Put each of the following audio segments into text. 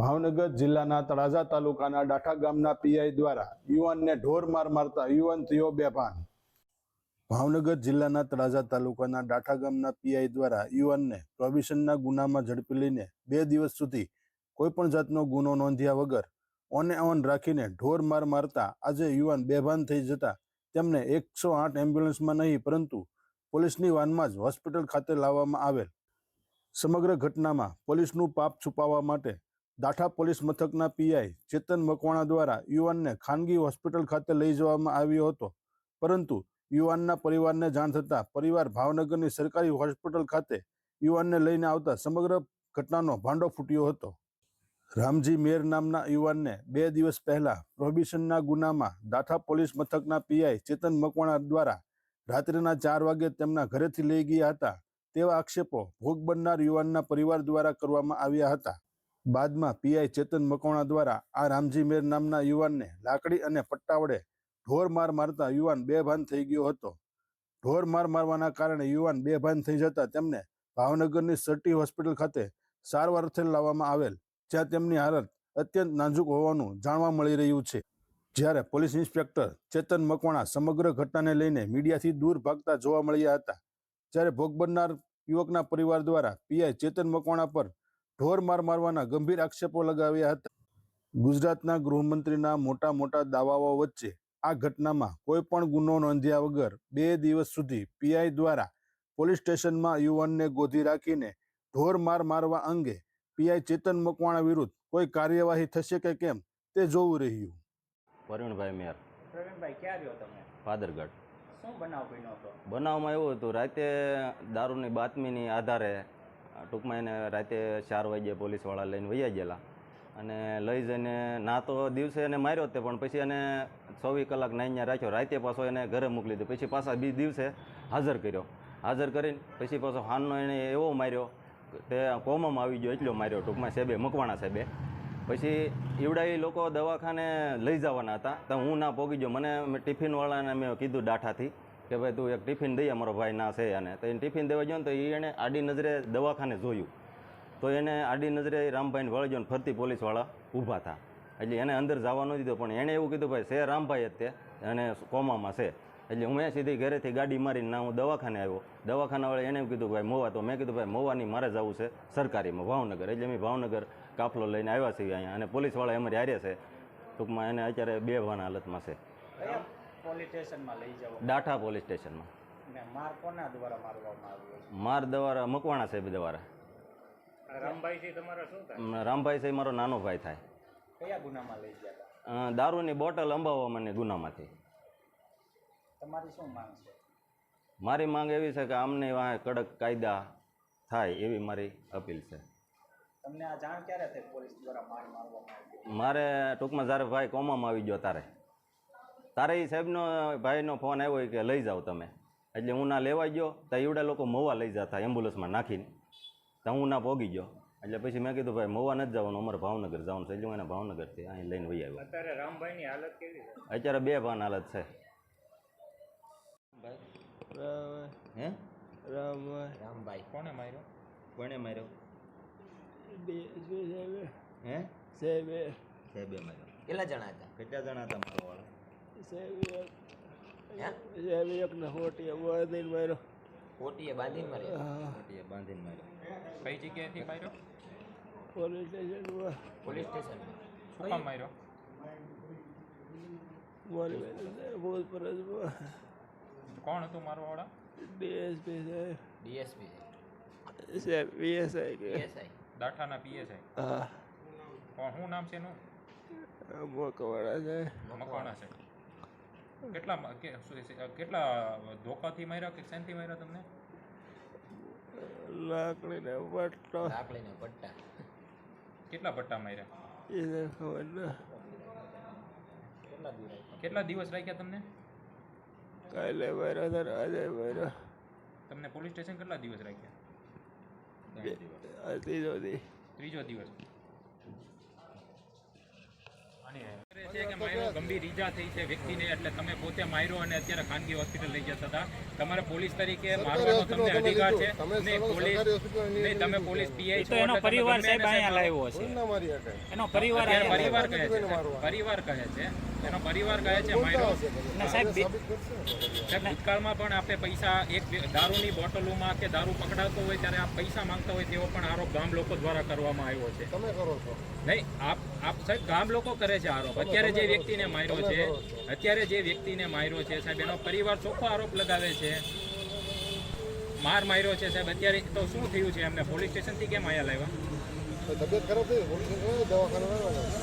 ભાવનગર જિલ્લાના તળાજા તાલુકાના ડાઠા ગામના પીઆઈ દ્વારા યુવાનને ઢોર માર મારતા યુવાન થયો બેભાન. ભાવનગર જિલ્લાના તળાજા તાલુકાના ડાઠા ગામના પીઆઈ દ્વારા યુવાનને પ્રોબિશનના ગુનામાં ઝડપી લઈને બે દિવસ સુધી કોઈપણ જાતનો ગુનો નોંધ્યા વગર ઓને ઓન રાખીને ઢોર માર મારતા આજે યુવાન બેભાન થઈ જતા તેમને એકસો આઠ એમ્બ્યુલન્સમાં નહીં, પરંતુ પોલીસની વાનમાં જ હોસ્પિટલ ખાતે લાવવામાં આવેલ. સમગ્ર ઘટનામાં પોલીસનું પાપ છુપાવવા માટે દાઠા પોલીસ મથકના પીઆઈ ચેતન મકવાણા દ્વારા યુવાનને ખાનગી હોસ્પિટલ ખાતે લઈ જવામાં આવ્યો હતો. પરંતુ યુવાનના પરિવારને જાણ થતાં પરિવાર ભાવનગરની સરકારી હોસ્પિટલ ખાતે યુવાનને લઈને આવતા સમગ્ર ઘટનાનો ભાંડો ફૂટ્યો હતો. રામજી મેર નામના યુવાનને બે દિવસ પહેલા પ્રોહિબિશનના ગુનામાં દાઠા પોલીસ મથકના પીઆઈ ચેતન મકવાણા દ્વારા રાત્રિના ચાર વાગે તેમના ઘરેથી લઈ ગયા હતા તેવા આક્ષેપો ભોગ બનનાર યુવાનના પરિવાર દ્વારા કરવામાં આવ્યા હતા. બાદમાં પીઆઈ ચેતન મકવાણા દ્વારા આ રામજી મેર નામના યુવાનને લાકડી અને પટ્ટા વડે ઢોર માર મારતા યુવાન બેભાન થઈ ગયો હતો. ઢોર માર મારવાના કારણે યુવાન બેભાન થઈ જતા તેમને ભાવનગરની સર્ટી હોસ્પિટલ ખાતે સારવાર અર્થે લાવવામાં આવેલ, જ્યાં તેમની હાલત અત્યંત નાજુક હોવાનું જાણવા મળી રહ્યું છે. જ્યારે પોલીસ ઇન્સ્પેક્ટર ચેતન મકવાણા સમગ્ર ઘટનાને લઈને મીડિયાથી દૂર ભાગતા જોવા મળ્યા હતા જ્યારે ભોગ બનનાર યુવકના પરિવાર દ્વારા પીઆઈ ચેતન મકવાણા પર ઢોર માર મારવાના ગંભીર આક્ષેપો લગાવ્યા હતા. ગુજરાતના ગૃહમંત્રીના મોટા મોટા દાવાઓ વચ્ચે આ ઘટનામાં કોઈ પણ ગુનો નોંધ્યા વગર બે દિવસ સુધી પીઆઈ દ્વારા પોલીસ સ્ટેશનમાં યુવાનને ગોધી રાખીને ઢોર માર મારવા અંગે પીઆઈ ચેતન મકવાણા વિરુદ્ધ કોઈ કાર્યવાહી થશે કે કેમ તે જોવું રહ્યું. પ્રવીણભાઈ મેયર પ્રવીણભાઈ ક્યાં રહ્યો તમે? પાદરગઢ. શું બનાવ બન્યો હતો? બનાવમાં એવું હતું રાતે દારૂની બાતમીની આધારે ટૂંકમાં એને રાતે ચાર વાગ્યે પોલીસવાળા લઈને વૈયા ગયેલા. અને લઈ જઈને ના તો દિવસે એને માર્યો તે, પણ પછી એને ચોવીસ કલાક નાઈને રાખ્યો. રાતે પાછો એને ઘરે મોકલી દીધો. પછી પાછા બી દિવસે હાજર કર્યો. હાજર કરીને પછી પાછો હાનનો એણે એવો માર્યો તે કોમમાં આવી ગયો એટલો માર્યો ટૂંકમાં સાહેબે, મકવાણા સાહેબે. પછી ઈવડાઈ લોકો દવાખાને લઈ જવાના હતા. તો હું ના પોગી ગયો. મને ટિફિનવાળાને મેં કીધું ડાઠાથી કે ભાઈ તું એક ટિફિન દઈએ અમારો ભાઈ ના છે અને તો એને ટિફિન દેવા ગયો ને તો એ એને આડી નજરે દવાખાને જોયું. તો એને આડી નજરે રામભાઈને વળી ગયો ફરતી પોલીસવાળા ઊભા હતા એટલે એને અંદર જવા ન દીધો, પણ એણે એવું કીધું, ભાઈ, છે રામભાઈ જ તે અને કોમામાં છે. એટલે હું સીધી ઘરેથી ગાડી મારીને ના હું દવાખાને આવ્યો. દવાખાનાવાળા એને કીધું, ભાઈ, મોવા. તો મેં કીધું, ભાઈ, મોવાની મારે જવું છે સરકારીમાં, ભાવનગર. એટલે અમે ભાવનગર કાફલો લઈને આવ્યા છીએ અહીંયા અને પોલીસવાળા એમ હારે છે. ટૂંકમાં એને અત્યારે બે ભાન હાલતમાં છે. પોલીસ સ્ટેશનમાં લઈ જવા. ડાઠા પોલીસ સ્ટેશનમાં? ને માર કોના દ્વારા મારવામાં આવ્યો? માર દ્વારા મકવાણા સાહેબ દ્વારા. રામભાઈજી તમારા શું થાય? રામભાઈ સાહેબ મારો નાનો ભાઈ થાય. કયા ગુનામાં લઈ ગયા હતા? દારૂની બોટલ અંબાવવા મને ગુનામાંથી. તમારી શું માંગ છે? મારી માંગ એવી છે કે આમને વાંહે કડક કાયદા થાય એવી મારી અપીલ છે. તમને આ જાણ ક્યારે થઈ પોલીસ દ્વારા માર મારવામાં આવ્યો મારે ટૂંકમાં જ્યારે ભાઈ કોમામાં આવી ગયો તારે તારે એ સાહેબનો ભાઈનો ફોન આવ્યો કે લઈ જાઓ તમે. એટલે હું ના લેવા ગયો તો એવડા લોકો મવા લઈ જતા એમ્બ્યુલન્સમાં નાખીને. તો હું ના પોગી ગયો. એટલે પછી મેં કીધું ભાઈ મવા નથી જવાનું અમારે ભાવનગર જવાનું છે. એટલે હું એને ભાવનગરથી અહીં લઈને વહી આવ્યો. અત્યારે રામભાઈની હાલત કેવી અત્યારે બે ભાન હાલત છે. હે? રામભાઈ. કોને માર્યો? કોણે માર્યો? હે? સાહેબે. સાહેબે માર્યો. કેટલા જણા હતા? કેટલા જણા હતા મારો સાહેબ એકને બાંધીને માર્યો. કોટીએ બાંધીને માર્યો? હોટીએ બાંધીને માર્યો. કઈ જગ્યાએથી માર્યો? Police station police station. શું કામ માર્યો? મારી બેન ભૂત કોણ હતું મારો વાળા? ડીએસપી સાહેબ ડીએસપી. સાહેબ વીએસઆઈ કે. પીએસઆઈ. દાઠાના પીએસઆઈ? હા. કોણ શું નામ છે એનું? મોકવાડા છે. મકવાણા છે. કેટલા કેટલા ધોકાથી માર્યા કે સેનથી માર્યા તમને? લાકડીને પટ્ટા લાકડીને પટ્ટા કેટલા પટ્ટા માર્યા? એને ખબર ના. કેટલા દિવસ રાખ્યા? તમને? કાલે માર્યો તો આજે માર્યો. તમને પોલીસ સ્ટેશન કેટલા દિવસ રાખ્યા? ત્રીજો દિવસ. ત્રીજો દિવસ. અને છે કે માર્યો ગંભીર ઈજા થઈ છે વ્યક્તિને એટલે તમે પોતે માર્યો અને અત્યારે ખાનગી હોસ્પિટલ લઈ જતા હતા. તમારે પોલીસ તરીકે મારવાનો તમને અધિકાર છે. નહીં પોલીસ નહીં તમે પોલીસ પીઆઈ છો એનો પરિવાર સાહેબ અહીંયા લાવ્યો છે એનો પરિવાર પરિવાર કહે છે. પરિવાર કહે છે. એનો પરિવાર કહે છે સાહેબ ભૂતકાળમાં પણ આપણે પૈસા એક દારૂની બોટલોમાં કે દારૂ પકડાતો હોય ત્યારે આપ પૈસા માંગતા હોય તેવો પણ આરોપ ગામ લોકો દ્વારા કરવામાં આવ્યો છે. તમે કરો છો. નહીં આપ આપ સાહેબ ગામ લોકો કરે છે આરોપ. અત્યારે જે વ્યક્તિને માર્યો છે. અત્યારે જે વ્યક્તિને માર્યો છે સાહેબ એનો પરિવાર ચોખ્ખો આરોપ લગાવે છે. માર માર્યો છે સાહેબ. અત્યારે તો શું થયું છે? એમને પોલીસ સ્ટેશનથી કેમ અહીંયા લાવ્યા? તબિયત ખરાબ થઈ પોલીસ દવાખાને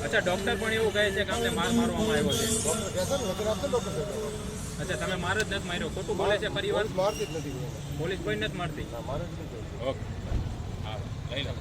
અચ્છા ડૉક્ટર પણ એવું કહે છે કે અમને માર મારવામાં આવ્યો છે. ડોક્ટર ને આપશે ને ડોક્ટર અચ્છા તમે માર જ નથી માર્યો? ખોટું બોલે છે પરિવાર? મારતી જ નથી. પોલીસ કોઈ નથી મારતી? મારે ઓકે. હા લઈ લો.